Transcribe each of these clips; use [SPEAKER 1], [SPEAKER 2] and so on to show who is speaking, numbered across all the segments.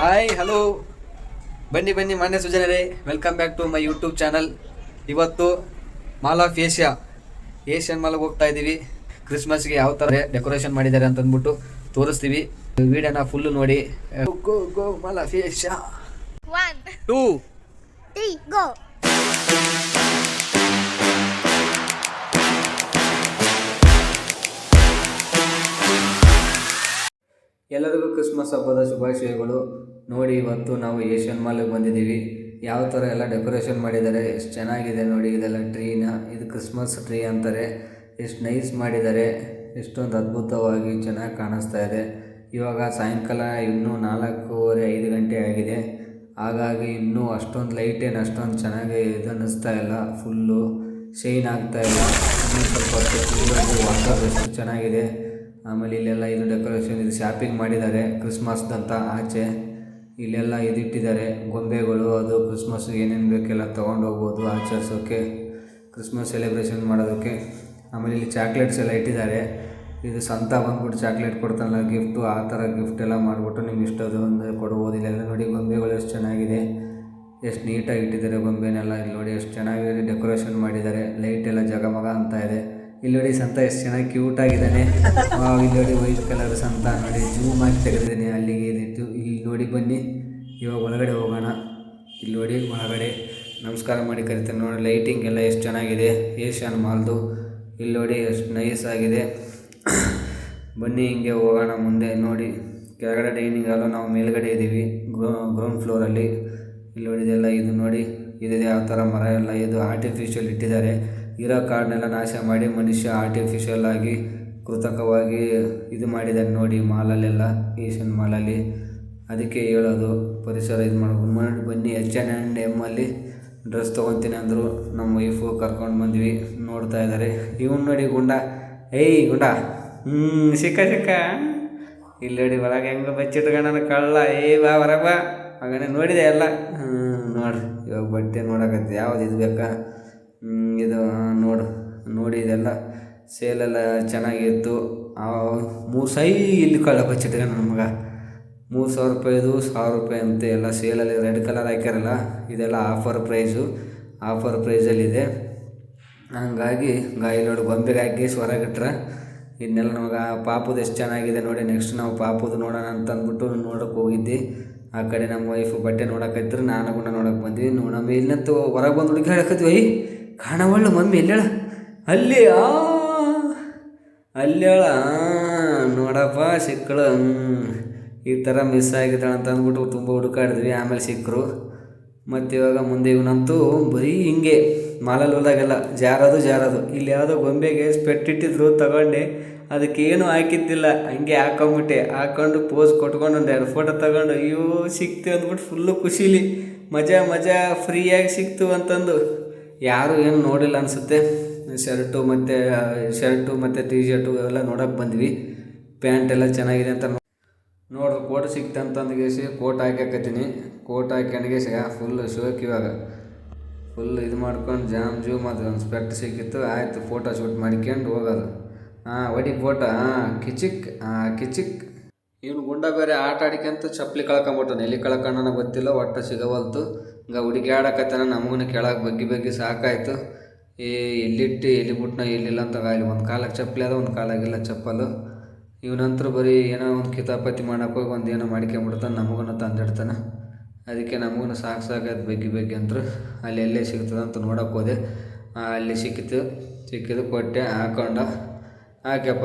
[SPEAKER 1] Hi hello ಬನ್ನಿ ಬನ್ನಿ ಮಾನ್ಯ ಸುಜನರೇ. Welcome back to my YouTube channel ಇವತ್ತು ಮಾಲ್ ಆಫ್ ಏಷ್ಯಾ ಏಷ್ಯನ್ ಮಾಲ್ಗೆ ಹೋಗ್ತಾ ಇದ್ದೀವಿ ಕ್ರಿಸ್ಮಸ್ಗೆ ಯಾವ ಥರ ಡೆಕೋರೇಷನ್ ಮಾಡಿದ್ದಾರೆ ಅಂತ ಅಂದ್ಬಿಟ್ಟು ತೋರಿಸ್ತೀವಿ. ವಿಡಿಯೋನ ಫುಲ್ಲು ನೋಡಿ. Go go mall of Asia. To
[SPEAKER 2] go.
[SPEAKER 1] ಎಲ್ಲರಿಗೂ ಕ್ರಿಸ್ಮಸ್ ಹಬ್ಬದ ಶುಭಾಶಯಗಳು. ನೋಡಿ, ಇವತ್ತು ನಾವು ಏಷ್ಯನ್ ಮಾಲಿಗೆ ಬಂದಿದ್ದೀವಿ. ಯಾವ ಥರ ಎಲ್ಲ ಡೆಕೋರೇಷನ್ ಮಾಡಿದ್ದಾರೆ, ಎಷ್ಟು ಚೆನ್ನಾಗಿದೆ ನೋಡಿ, ಇದೆಲ್ಲ ಟ್ರೀನ, ಇದು ಕ್ರಿಸ್ಮಸ್ ಟ್ರೀ ಅಂತಾರೆ. ಎಷ್ಟು ನೈಸ್ ಮಾಡಿದ್ದಾರೆ, ಎಷ್ಟೊಂದು ಅದ್ಭುತವಾಗಿ ಚೆನ್ನಾಗಿ ಕಾಣಿಸ್ತಾ ಇದೆ. ಇವಾಗ ಸಾಯಂಕಾಲ ಇನ್ನೂ ನಾಲ್ಕೂವರೆ, ಐದು ಗಂಟೆ ಆಗಿದೆ. ಹಾಗಾಗಿ ಇನ್ನೂ ಅಷ್ಟೊಂದು ಲೈಟ್ ಅಷ್ಟೊಂದು ಚೆನ್ನಾಗಿ ಇದು ಅನ್ನಿಸ್ತಾ ಇಲ್ಲ. ಫುಲ್ಲು ಶೈನ್ ಆಗ್ತಾ ಇಲ್ಲ ಸ್ವಲ್ಪ ವಾಟರ್ ಎಷ್ಟು ಚೆನ್ನಾಗಿದೆ. ಆಮೇಲೆ ಇಲ್ಲೆಲ್ಲ ಇದು ಡೆಕೋರೇಷನ್, ಇದು ಶಾಪಿಂಗ್ ಮಾಡಿದ್ದಾರೆ ಕ್ರಿಸ್ಮಸ್ದಂತ ಆಚೆ. ಇಲ್ಲೆಲ್ಲ ಇದಿಟ್ಟಿದ್ದಾರೆ. ಗೊಂಬೆಗಳು, ಅದು ಕ್ರಿಸ್ಮಸ್ ಏನೇನು ಬೇಕೆಲ್ಲ ತೊಗೊಂಡು ಹೋಗ್ಬೋದು ಆಚರಿಸೋಕ್ಕೆ ಕ್ರಿಸ್ಮಸ್ ಸೆಲೆಬ್ರೇಷನ್ ಮಾಡೋದಕ್ಕೆ. ಆಮೇಲೆ ಇಲ್ಲಿ ಚಾಕ್ಲೇಟ್ಸ್ ಎಲ್ಲ ಇಟ್ಟಿದ್ದಾರೆ. ಇದು ಸಂತ ಬಂದ್ಬಿಟ್ಟು ಚಾಕ್ಲೇಟ್ ಕೊಡ್ತಾನಲ್ಲ ಗಿಫ್ಟು ಆ ಥರ ಗಿಫ್ಟ್ ಎಲ್ಲ ಮಾಡಿಬಿಟ್ಟು ನಿಮ್ಗೆ ಇಷ್ಟದು ಒಂದು ಕೊಡ್ಬೋದು. ಇಲ್ಲೆಲ್ಲ ನೋಡಿ ಗೊಂಬೆಗಳು ಎಷ್ಟು ಚೆನ್ನಾಗಿದೆ. ಎಷ್ಟು ನೀಟಾಗಿ ಇಟ್ಟಿದ್ದಾರೆ ಗೊಂಬೆನೆಲ್ಲ. ಇಲ್ಲಿ ನೋಡಿ ಎಷ್ಟು ಚೆನ್ನಾಗಿ ಡೆಕೋರೇಷನ್ ಮಾಡಿದ್ದಾರೆ. ಲೈಟ್ ಎಲ್ಲ ಜಗಮಗ ಅಂತ ಇದೆ. ಇಲ್ಲಿ ನೋಡಿ ಸಂತ ಎಷ್ಟು ಚೆನ್ನಾಗಿ ಕ್ಯೂಟ್ ಆಗಿದ್ದಾನೆ. ಇಲ್ಲಿ ನೋಡಿ ವೈಟ್ ಕಲರ್ ಸಂತ ನೋಡಿ. ಜೂಮ್ ಆಗಿ ತೆಗೆದಿದ್ದಾನೆ ಅಲ್ಲಿಗೆ ಏನಿತ್ತು ಇಲ್ಲಿ ನೋಡಿ ಬನ್ನಿ. ಇವಾಗ ಒಳಗಡೆ ಹೋಗೋಣ. ಇಲ್ಲಿ ನೋಡಿ ಒಳಗಡೆ. ನಮಸ್ಕಾರ ಮಾಡಿ ಕರಿತಾರೆ ನೋಡಿ ಲೈಟಿಂಗ್ ಎಲ್ಲ ಎಷ್ಟು ಚೆನ್ನಾಗಿದೆ. ಏಷ್ಯನ್ ಮಾಲ್ದು ಇಲ್ಲಿ ನೋಡಿ ಎಷ್ಟು ನೈಸ್ ಆಗಿದೆ. ಬನ್ನಿ, ಹಿಂಗೆ ಹೋಗೋಣ ಮುಂದೆ. ನೋಡಿ, ಕೆಳಗಡೆ ಡೈನಿಂಗ್ ಹಾಲು ನಾವು ಮೇಲ್ಗಡೆ ಇದ್ದೀವಿ. ಗ್ರೌಂಡ್ ಫ್ಲೋರಲ್ಲಿ ಇಲ್ಲಿ ನೋಡಿದೆಲ್ಲ ಇದು ನೋಡಿ. ಇದು ಯಾವ ಥರ ಮರ ಎಲ್ಲ ಇದು ಆರ್ಟಿಫಿಷಿಯಲ್ ಇಟ್ಟಿದ್ದಾರೆ. ಇರೋ ಕಾಡನ್ನೆಲ್ಲ ನಾಶ ಮಾಡಿ ಮನುಷ್ಯ ಆರ್ಟಿಫಿಷಿಯಲ್ ಆಗಿ ಕೃತಕವಾಗಿ ಇದು ಮಾಡಿದ್ದಾರೆ ನೋಡಿ ಮಾಲಲ್ಲೆಲ್ಲ ಏಷ್ಯನ್ ಮಾಲಲ್ಲಿ. ಅದಕ್ಕೆ ಹೇಳೋದು, ಪರಿಸರ ಇದು ಮಾಡ್ಬೇಕು ಮಾಡಿ ಬನ್ನಿ ಎಚ್ ಎನ್ ಆ್ಯಂಡ್ ಎಮ್ಮಲ್ಲಿ ಡ್ರೆಸ್ ತೊಗೊತೀನಿ ಅಂದರು ನಮ್ಮ ವೈಫು ಕರ್ಕೊಂಡು ಬಂದ್ವಿ, ನೋಡ್ತಾ ಇದ್ದಾರೆ ಇವನು ನೋಡಿ ಗುಂಡ. ಏಯ್ ಗುಂಡ. ಹ್ಞೂ ಸಿಕ್ಕ ಸಿಕ್ಕ. ಇಲ್ಲಿ ನೋಡಿ ಒಳಗೆ ಹೆಂಗೆ ಬಚ್ಚಿಟ್ಕೊಂಡ ಕಳ್ಳ. ಏ, ಬಾ, ಹೊರಗೆ ಬಾ. ಹಾಗೇ ನೋಡಿದೆ ಎಲ್ಲ. ಹ್ಞೂ ನೋಡ್ರಿ ಇವಾಗ ಬಟ್ಟೆ ನೋಡಕತ್ತೆ. ಯಾವ್ದು ಇದು ಬೇಕಾ? ಇದು ನೋಡು, ನೋಡಿ ಇದೆಲ್ಲ. ಸೇಲೆಲ್ಲ ಚೆನ್ನಾಗಿತ್ತು. ಮೂರು ಸೈ ಇಲ್ಲಿ ಕಳ್ಳ ಬಚ್ಚಿಟ್ಕೊಂಡ ನಮ್ಗೆ ಮೂರು ಸಾವಿರ ರೂಪಾಯಿದು ಸಾವಿರ ರೂಪಾಯಿ ಅಂತೆ ಎಲ್ಲ ಸೇಲಲ್ಲಿ ರೆಡ್ ಕಲರ್ ಹಾಕ್ಯಾರಲ್ಲ, ಇದೆಲ್ಲ ಆಫರ್ ಪ್ರೈಸು ಆಫರ್ ಪ್ರೈಸಲ್ಲಿದೆ ಹಂಗಾಗಿ ಗಾಯಿ ನೋಡಿ, ಗೊಂಬೆಗೆ ಹಾಕಿ ಹೊರಗಿಟ್ರೆ ಇದನ್ನೆಲ್ಲ ನಮಗೆ ಪಾಪುದು ಎಷ್ಟು ಚೆನ್ನಾಗಿದೆ ನೋಡಿ ನೆಕ್ಸ್ಟ್ ನಾವು ಪಾಪುದು ನೋಡೋಣ ಅಂತ ಅಂದ್ಬಿಟ್ಟು ನೋಡೋಕೆ ಹೋಗಿದ್ದೆ. ಆ ಕಡೆ ನಮ್ಮ ವೈಫು ಬಟ್ಟೆ ನೋಡೋಕೈತ್ರಿ ನಾನು ಕೂಡ ನೋಡೋಕೆ ಬಂದ್ವಿ. ನೋಡಮ್ಮ ಇಲ್ಲಂತೂ ಹೊರಗೆ ಬಂದು ಹುಡುಗಿ ಹೇಳಕತ್ವಿ ಕಾಣವಳ್ಳು ಮಮ್ಮಿ ಎಲ್ಲೇಳ ಅಲ್ಲಿ ಆ ಅಲ್ಲೇಳ ನೋಡಪ್ಪ, ಸಿಕ್ಕಳು. ಈ ಥರ ಮಿಸ್ ಆಗಿದ್ದಾಳೆ ಅಂತ ಅಂದ್ಬಿಟ್ಟು ತುಂಬ ಹುಡುಕಾಡಿದ್ವಿ, ಆಮೇಲೆ ಸಿಕ್ಕರು. ಮತ್ತು ಇವಾಗ ಮುಂದೆ ಇವನಂತೂ ಬರೀ ಹಿಂಗೆ, ಮಾಲಲ್ಲಿ ಹೋದಾಗೆಲ್ಲ, ಜಾರೋದು ಜಾರೋದು. ಇಲ್ಲಿ ಯಾವುದೋ ಗೊಂಬೆಗೆ ಸ್ಪೆಟ್ಟಿಟ್ಟಿದ್ರು ತಗೊಂಡೆ. ಅದಕ್ಕೇನು ಹಾಕಿದ್ದಿಲ್ಲ. ಹಂಗೆ ಹಾಕೊಂಬಿಟ್ಟೆ. ಹಾಕೊಂಡು ಪೋಸ್ ಕೊಟ್ಕೊಂಡು ಒಂದು ಎರಡು ಫೋಟೋ ತಗೊಂಡು, ಅಯ್ಯೋ, ಸಿಕ್ತು ಅಂದ್ಬಿಟ್ಟು ಫುಲ್ಲು ಖುಷಿಲಿ. ಮಜಾ ಮಜಾ ಫ್ರೀಯಾಗಿ ಸಿಕ್ತು ಅಂತಂದು. ಯಾರು ಏನು ನೋಡಿಲ್ಲ ಅನಿಸುತ್ತೆ. ಶರ್ಟು, ಮತ್ತು ಶರ್ಟು, ಮತ್ತು ಟೀ ಶರ್ಟು ಎಲ್ಲ ನೋಡೋಕೆ ಬಂದ್ವಿ. ಪ್ಯಾಂಟ್ ಎಲ್ಲ ಚೆನ್ನಾಗಿದೆ ಅಂತ ನೋಡಿದ್ರೆ ಕೋಟ್ ಸಿಕ್ತಂತಂದ್ಗೇಸಿ ಕೋಟ್ ಹಾಕ್ಯಾಕತ್ತೀನಿ ಕೋಟ್ ಹಾಕ್ಯಂಡ್ಗೇಸಿ ಫುಲ್ ಶೋಕ್ ಇವಾಗ. ಫುಲ್ ಇದು ಮಾಡ್ಕೊಂಡು ಜಾಮ್, ಜೂಮ್ ಅದು ಒಂದು ಸ್ಪೆಕ್ಟ್ ಸಿಕ್ಕಿತ್ತು. ಆಯಿತು ಫೋಟೋ ಶೂಟ್ ಮಾಡ್ಕೊಂಡು ಹೋಗೋದು. ಹಾಂ ಒಡಿ ಫೋಟೋ ಹಾಂ ಕಿಚಿಕ್ ಹಾಂ ಕಿಚಿಕ್. ಇವನು ಗುಂಡ ಬೇರೆ ಆಟ ಆಡಿಕಂತ ಚಪ್ಪಲಿ ಕಳ್ಕೊಂಬಿಟ್ಟನು. ಎಲ್ಲಿ ಕಳ್ಕೊಂಡನ ಗೊತ್ತಿಲ್ಲ, ಒಟ್ಟು ಸಿಗವಲ್ತು. ಹಿಂಗೆ ಹುಡುಗಿ ಆಡಕತ್ತಾನ ನಮಗೂ ಕೆಳಗೆ ಬಗ್ಗಿ ಬಗ್ಗಿ ಸಾಕಾಯಿತು. ಏ, ಎಲ್ಲಿಟ್ಟು, ಎಲ್ಲಿ ಬಿಟ್ನ ಎಲ್ಲಿಲ್ಲ ಅಂತ ಅಲ್ಲಿ ಒಂದು ಕಾಲಕ್ಕೆ ಚಪ್ಪಲಿ ಅದ, ಒಂದು ಕಾಲಾಗಿಲ್ಲ ಚಪ್ಪಲು. ಇವನಂತರ ಬರೀ ಏನೋ ಒಂದು ಕಿತಾಪತಿ ಮಾಡೋಕೆ ಹೋಗಿ ಒಂದು ಏನೋ ಮಾಡ್ಕೊಂಬಿಡ್ತಾನೆ ನಮಗೂ ತಂದಿಡ್ತಾನೆ. ಅದಕ್ಕೆ ನಮಗೂ ಸಾಕು ಸಾಕಾಯ್ತು ಬಗ್ಗಿ ಬಗ್ಗಿ ಅಂತರು. ಅಲ್ಲಿ ಎಲ್ಲೇ ಸಿಗ್ತದೆ ಅಂತ ನೋಡಕ್ಕೆ ಹೋದೆ. ಅಲ್ಲಿ ಸಿಕ್ಕಿತು. ಸಿಕ್ಕಿದ್ದು ಕೊಟ್ಟೆ, ಹಾಕೊಂಡ. ಹಾಕ್ಯಪ್ಪ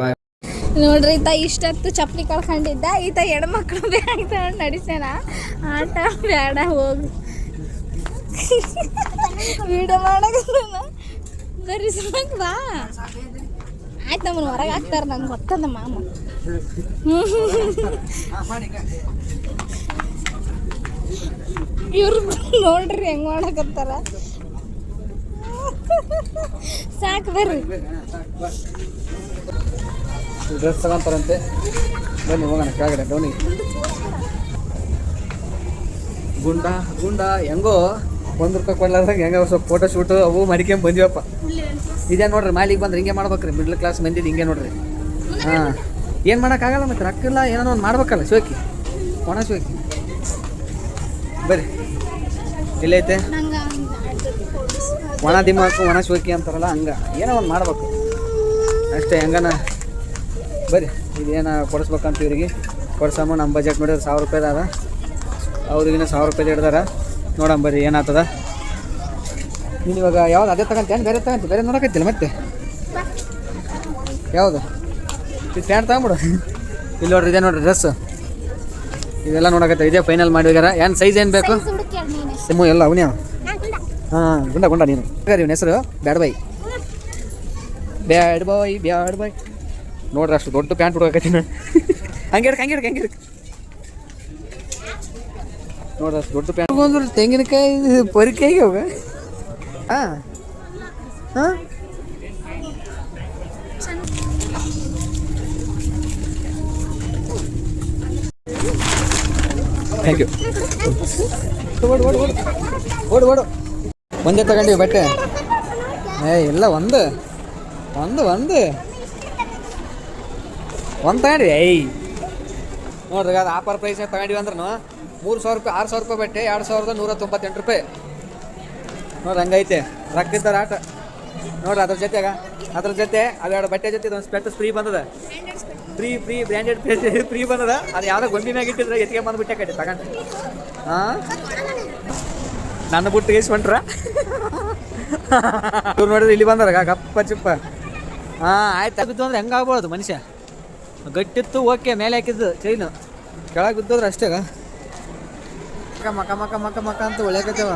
[SPEAKER 2] ನೋಡ್ರಿ, ಈತ ಇಷ್ಟತ್ತು ಚಪ್ಪಲಿ ಕಳ್ಕೊಂಡಿದ್ದ. ಈತ ಹೆಣ್ಮಕ್ಳು ಬ್ಯಾಗ್ ತಗೊಂಡು ಆಟ ಬೇಡ, ಹೋಗು. ವಿಡಿಯೋ ಮಾಡಕತ್ತಾನ. ಬರೀ ಸಾಕು ಬಾ. ಆಯ್ತು ನಮ್ಮನ್ನು ಹೊರಗೆ ಹಾಕ್ತಾರೆ ನಂಗೆ ಗೊತ್ತದ ಮಾಮ. ಇವ್ರು ನೋಡ್ರಿ ಹೆಂಗ್ ಮಾಡಕತ್ತಾರ. ಸಾಕು ಬರ್ರಿ.
[SPEAKER 1] ಡ್ರೆಸ್ ತಗೊಂತಾರಂತೆ. ಬನ್ನಿ, ಹೋಗೋಣ ಕೆಳಗಡೆ. ಡೌನಿ ಗುಂಡ ಗುಂಡ, ಹೆಂಗೋ? ಒಂದು ರೂಪಾಯಿ ಕೊಡ್ಲಾರ್ದಾಗ ಹೆಂಗ ಸ್ವಲ್ಪ ಫೋಟೋ ಶೂಟು ಅವು ಮಡಿಕೊಂಡ್ ಬಂದಿವಪ್ಪ ಇದೇ ನೋಡ್ರಿ, ಮಾಲಿಗೆ ಬಂದ್ರೆ ಹಿಂಗೆ ಮಾಡ್ಬೇಕ್ರಿ. ಮಿಡ್ಲ್ ಕ್ಲಾಸ್ ಮಂದಿದ್ದು ಹಿಂಗೆ ನೋಡ್ರಿ. ಹಾಂ. ಏನು ಮಾಡೋಕ್ಕಾಗಲ್ಲ ಮತ್ತೆ, ರೊಕ್ಕ ಇಲ್ಲ, ಏನೋ ಒಂದು ಮಾಡ್ಬೇಕಲ್ಲ, ಶೋಕಿ. ಒಣ ಶೋಕಿ. ಬರ್ರಿ. ಎಲ್ಲೈತೆ ಒಣ ದಿಮಾಕು, ಒಣ ಶೋಕಿ ಅಂತಾರಲ್ಲ, ಹಂಗೆ. ಏನೋ ಒಂದು ಮಾಡ್ಬೇಕು. ಅಷ್ಟೇ, ಹೆಂಗನ? ಬರ್ರಿ, ಇದೇನು ಕೊಡಿಸ್ಬೇಕಂತ ಇವ್ರಿಗೆ. ಕೊಡ್ಸಮ್ಮ ನಮ್ಮ ಬಜೆಟ್ ನೋಡಿದ್ರೆ ಸಾವಿರ ರೂಪಾಯಿ ಅದ ಸಾವಿರ ರೂಪಾಯಿ ಹಿಡ್ದಾರ. ನೋಡಮ್ ಬರ್ರಿ ಏನಾಗ್ತದ? ನೀನು ಇವಾಗ ಯಾವ್ದು ಅದೇ ತಗೊಂತೇನು ಬೇರೆ ತಗೊಂತ ಬೇರೆ ನೋಡಕತ್ತಿಲ್ಲ ಮತ್ತೆ? ಯಾವುದು? ಇದು ಪ್ಯಾಂಟ್ ತಗೊಂಬಿಡು ಇಲ್ಲಿ ನೋಡ್ರಿ ಇದೆ ನೋಡ್ರಿ ಡ್ರೆಸ್ ಇದೆಲ್ಲ ನೋಡಕತ್ತೆ ಇದೇ ಫೈನಲ್ ಮಾಡಿ ಹೋಗ್ಯಾರ. ಏನು ಸೈಜ್ ಏನು ಬೇಕು? ಸಿಮ್ಮು ಎಲ್ಲ ಅವನೇ ಹಾಂ ಗುಂಡ ಗುಂಡ ನೀನು. ಇವನ ಹೆಸರು? Bad boy bad boy bad boy ನೋಡ್ರಿ ಅಷ್ಟು ದೊಡ್ಡ ಪ್ಯಾಂಟ್ ಹುಡುಗಕತ್ತೀನಿ ಹಂಗೆ ಹಿಡ್ಕ ಹಂಗೆ ಹಿಡ್ಕ ಹಂಗೆ ಹಿಡ್ಕ ನೋಡ್ರಿ ಅಷ್ಟು ದೊಡ್ಡ ಪ್ಯಾಂಟ್. ಬಂದ್ರು ತೆಂಗಿನಕಾಯಿ ಪರಿಕಾಯಿಗೆ ಹೋಗ ಹಾಂ ಹಾಂ? ಥ್ಯಾಂಕ್ ಯು ಓಡು ಓಡು ಓಡು. ಓಡು ಓಡು. ಒಂದೇ ತಗೊಂಡಿವಿ ಬಟ್ಟೆ. ಏ ಇಲ್ಲ ಒಂದು. ಒಂದು ಒಂದು. ಒಂದು ತಗೊಂಡ್ವಿ ಏಯ್. ನೋಡ್ರಿ, ಅದು ಆಫರ್ ಪ್ರೈಸ್ ತಗೊಂಡಿವಿ ಅಂದ್ರೂ ಮೂರು ಸಾವಿರ ರೂಪಾಯಿ, ಆರು ಸಾವಿರ ರೂಪಾಯಿ ಬಟ್ಟೆ, ಎರಡು ಸಾವಿರದ ನೂರ ತೊಂಬತ್ತೆಂಟು ರೂಪಾಯಿ. ನೋಡ್ರಿ, ಹಂಗೈತೆ. ರಕ್ತ ಇದ್ದಾರೆ ಆಟ ನೋಡ್ರಿ, ಅದ್ರ ಜೊತೆಗ ಅದ್ರ ಜೊತೆ ಅವೆರಡು ಬಟ್ಟೆ ಜೊತೆ ಒಂದು ಸ್ಪೆಟ್ಸ್ ಫ್ರೀ ಬಂದದ. ಫ್ರೀ ಫ್ರೀ ಬ್ರ್ಯಾಂಡೆಡ್ ಫ್ರೀ ಬಂದದ. ಅದು ಯಾವ್ದೋ ಗೊಂಬಿ ಇಟ್ಟಿದ್ರೆ, ಎತ್ತಿಗೆ ಬಂದ್ಬಿಟ್ಟೆ ಕಟ್ಟಿ ತಗೊಂಡು. ಹಾಂ ನನ್ನ ಬುಟ್ಟು ಇಸ್ಕೊಂಡ್ರ? ಇವ್ರು ನೋಡಿದ್ರೆ ಇಲ್ಲಿ ಬಂದಾರ, ಗಪ್ಪ, ಚಿಪ್ಪ. ಹಾಂ ಆಯ್ತು. ತೆಗೆದು ಅಂದ್ರೆ ಹೆಂಗಾಗ್ಬೋದು ಮನುಷ್ಯ? ಗಟ್ಟಿತ್ತು, ಓಕೆ, ಮೇಲೆ ಹಾಕಿದ್ದು ಚೈನು ಕೆಳಗೆ ಬಿದ್ದೋದ್ರೆ ಅಷ್ಟೇಗ. ಮಕ ಮಕ ಮಕ ಮಕ ಮಕ ಅಂತ ಒಳ್ಳೆಕತ್ತೇವ.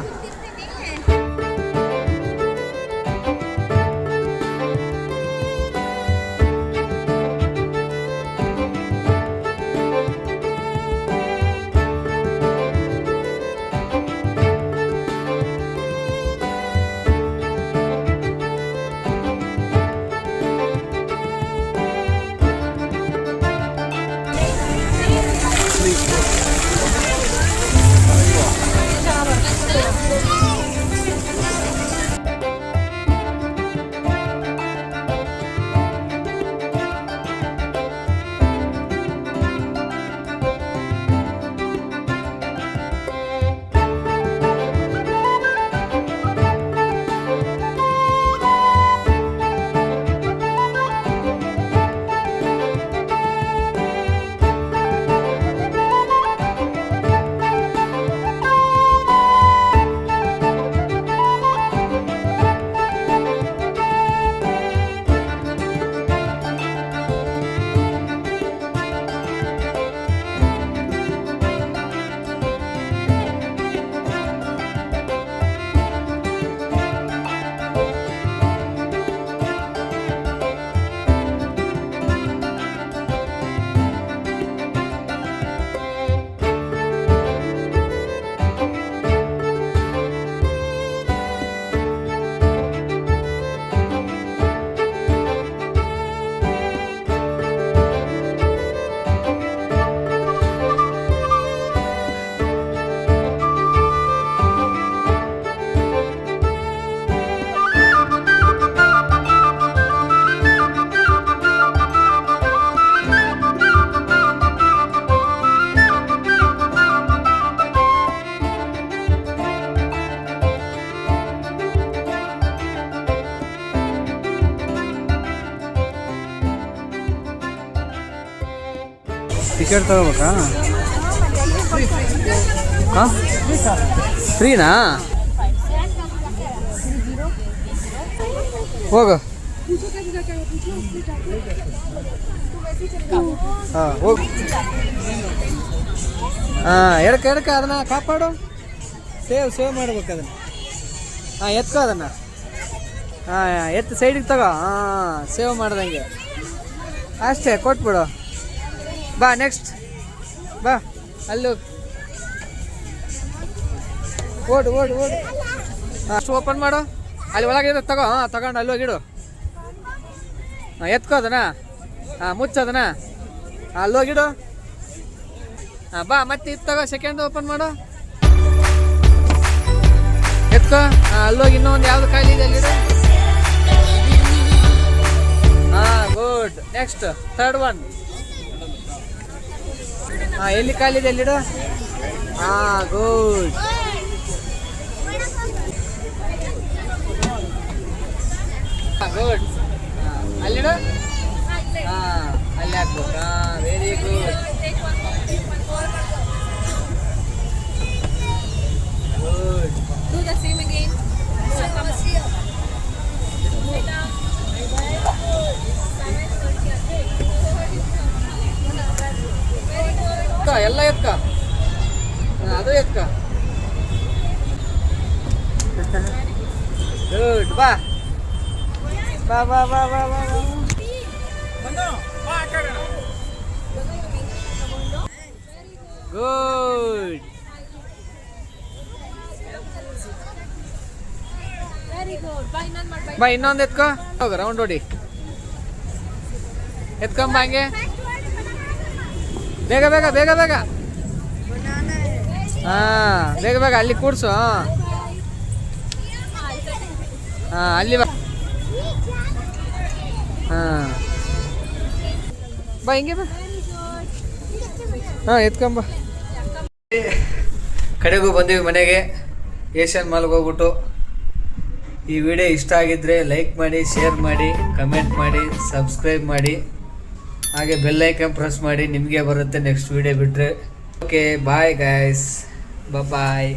[SPEAKER 1] ಟಿಕೆಟ್ ತಗೋಬೇಕಾ? ಹಾಂ? ಫ್ರೀನಾ? ಹೋಗ. ಹಾಂ, ಹೋಗು. ಹಾಂ ಎಡಕ ಎಡಕ ಅದನ್ನ ಕಾಪಾಡು. ಸೇವ್ ಸೇವ್ ಮಾಡ್ಬೇಕು ಅದನ್ನ. ಹಾಂ, ಎತ್ಕೋ ಅದನ್ನ. ಹಾಂ, ಎತ್ತು ಸೈಡಿಗೆ ತಗೋ. ಹಾಂ, ಸೇವ್ ಮಾಡ್ದಂಗೆ. ಅಷ್ಟೇ, ಕೊಟ್ಬಿಡು. ಬಾ ನೆಕ್ಸ್ಟ್ ಬಾ ಅಲ್ಲೂ ಓಡು ಓಡು ಓಡು. ಅಷ್ಟು ಓಪನ್ ಮಾಡು. ಅಲ್ಲಿ ಒಳಗೆ ಇರೋ, ತಗೋ. ಹಾಂ ತಗೊಂಡು ಅಲ್ಲಿ ಹೋಗಿಡು ಹಾಂ ಎತ್ಕೋ ಅದನ್ನ. ಹಾಂ ಮುಚ್ಚೋದನ್ನ ಅಲ್ಲಿ ಹೋಗಿಡು ಹಾಂ ಬಾ, ಮತ್ತೆ ಇದು ತಗೋ ಸೆಕೆಂಡ್ ಓಪನ್ ಮಾಡು. ಎತ್ಕೋ. ಹಾಂ ಅಲ್ಲೋಗಿ ಇನ್ನೂ ಒಂದು ಯಾವುದು ಖಾಲಿ ಇದೆ ಅಲ್ಲಿಡು ಹಾಂ ಗುಡ್ ನೆಕ್ಸ್ಟ್ ಥರ್ಡ್ ಒನ್ ಹಾಂ ಎಲ್ಲಿ ಕಾಲಿದೆ ಎಲ್ಲಿಡು ಹಾಂ ಗುಡ್ ಗುಡ್ ಅಲ್ಲಿಡು ಹಾಂ ಅಲ್ಲಿ ಹಾಕ್ಬೇಕು. ಹಾಂ ವೆರಿ ಗುಡ್ ಎತ್ಕ, ಎಲ್ಲ ಎತ್ಕ. ಅದು ಎತ್ಕ. ಗುಡ್ ಬಾ. ಬಾ ಬಾ ಬಾ ಬಾ ಬಾ ಗುಡ್. ಬಾ, ಇನ್ನೊಂದು ಎತ್ಕೋ. ಹೋಗ ರೌಂಡ್ ಹೊಡಿ. ಎತ್ಕೊಂಬ ಹಂಗೆ. ಬೇಗ ಬೇಗ ಬೇಗ ಬೇಗ. ಹಾ, ಬೇಗ ಬೇಗ ಅಲ್ಲಿ ಕೂಡ್ಸು, ಹಾ. ಅಲ್ಲಿ ಬಾ. ಹಾ. ಬಾ, ಹಿಂಗೆ ಬಾ. ಹಾ ಎತ್ಕೊಂಬ ಕಡೆಗೂ ಬಂದೀವಿ ಮನೆಗೆ. ಏಷ್ಯನ್ ಮಾಲ್ಗೆ ಹೋಗ್ಬಿಟ್ಟು. ಈ ವಿಡಿಯೋ ಇಷ್ಟ ಆಗಿದ್ರೆ ಲೈಕ್ ಮಾಡಿ, ಶೇರ್ ಮಾಡಿ, ಕಮೆಂಟ್ ಮಾಡಿ, ಸಬ್ಸ್ಕ್ರೈಬ್ ಮಾಡಿ. ಹಾಗೆ ಬೆಲ್ ಐಕನ್ ಪ್ರೆಸ್ ಮಾಡಿ ನಿಮಗೆ ಬರುತ್ತೆ ನೆಕ್ಸ್ಟ್ ವಿಡಿಯೋ ಬಿಟ್ಟರೆ ಓಕೆ ಬಾಯ್ ಗಾಯ್ಸ್ ಬಾಯ್